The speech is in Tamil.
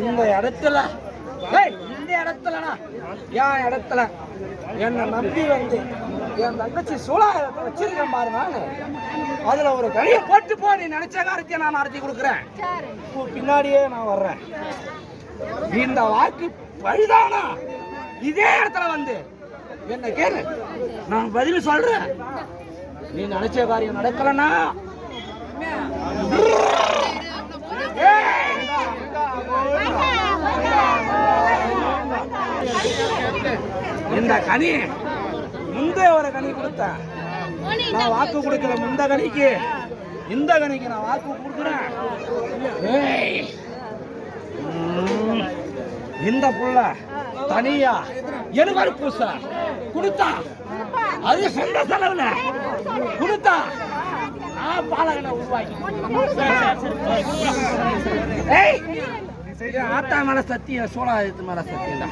இந்த இடத்துல ஏய், இந்த இடத்துலனா என் இடத்துல. என்னை நம்பி வந்து என் தங்கச்சி சூழாயத்தை வச்சிருக்கேன் பாருங்க அதுல ஒரு கழியை போட்டு போ நீ நினைச்ச காரியத்தை நான் நடத்தி கொடுக்குறேன். பின்னாடியே நான் வர்றேன். இந்த வாக்கு பழுதானா? இதே இடத்துல வந்து என்ன கேளு. நான் பதில் சொல்றேன். நீ நினைச்ச காரியம் நடக்கலன்னா இந்த கனி முந்தைய ஒரு கனி கொடுத்தேன். நான் வாக்கு கொடுக்கல முந்த கனிக்கு. இந்த கனிக்கு நான் வாக்கு கொடுக்குறேன். இந்த புள்ள தனியா எனக்கு பூசா கொடுத்தா. அது சொந்த செலவுல. கொடுத்தா. நான் பாலகனை உருவாக்கி ஆத்தா மேல சத்தியம் சோழாயத்து மேல சத்தியம் தான்